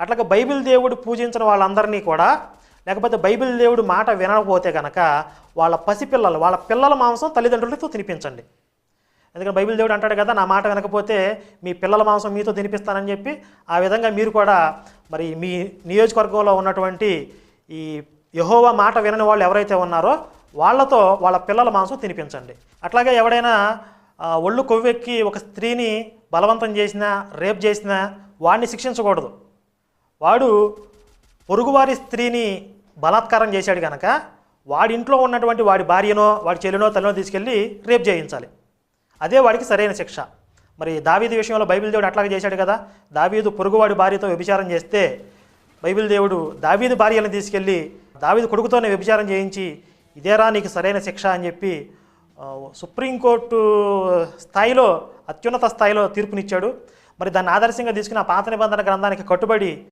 అట్లాగే బైబిల్ దేవుడు పూజించిన వాళ్ళందరినీ కూడా లేకపోతే బైబిల్ దేవుడు మాట వినకపోతే కనుక వాళ్ళ పసిపిల్లలు వాళ్ళ పిల్లల మాంసం తల్లిదండ్రులతో తినిపించండి. ఎందుకంటే బైబిల్ దేవుడు అంటాడు కదా నా మాట వినకపోతే మీ పిల్లల మాంసం మీతో తినిపిస్తానని చెప్పి ఆ విధంగా మీరు కూడా మరి మీ నియోజకవర్గంలో ఉన్నటువంటి ఈ యహోవా మాట వినని వాళ్ళు ఎవరైతే ఉన్నారో వాళ్ళతో వాళ్ళ పిల్లల మాంసం తినిపించండి. అట్లాగే ఎవడైనా ఒళ్ళు కొవ్వెక్కి ఒక స్త్రీని బలవంతం చేసినా రేప్ చేసినా వాడిని శిక్షించకూడదు. వాడు పొరుగువారి స్త్రీని బలాత్కారం చేశాడు కనుక వాడి ఇంట్లో ఉన్నటువంటి వాడి భార్యనో వాడి చెల్లినో తల్లినో తీసుకెళ్ళి రేప్ చేయించాలి. అదే వాడికి సరైన శిక్ష. మరి దావీదు విషయంలో బైబిల్ దేవుడు అట్లాగే చేశాడు కదా. దావీదు పొరుగువాడి భార్యతో వ్యభిచారం చేస్తే బైబిల్ దేవుడు దావీదు భార్యలను తీసుకెళ్ళి దావీదు కొడుకుతోనే వ్యభిచారం చేయించి ఇదేరా నీకు సరైన శిక్ష అని చెప్పి సుప్రీంకోర్టు స్థాయిలో అత్యున్నత స్థాయిలో తీర్పునిచ్చాడు. మరి దాన్ని ఆదర్శంగా తీసుకుని ఆ పాత నిబంధన గ్రంథానికి కట్టుబడి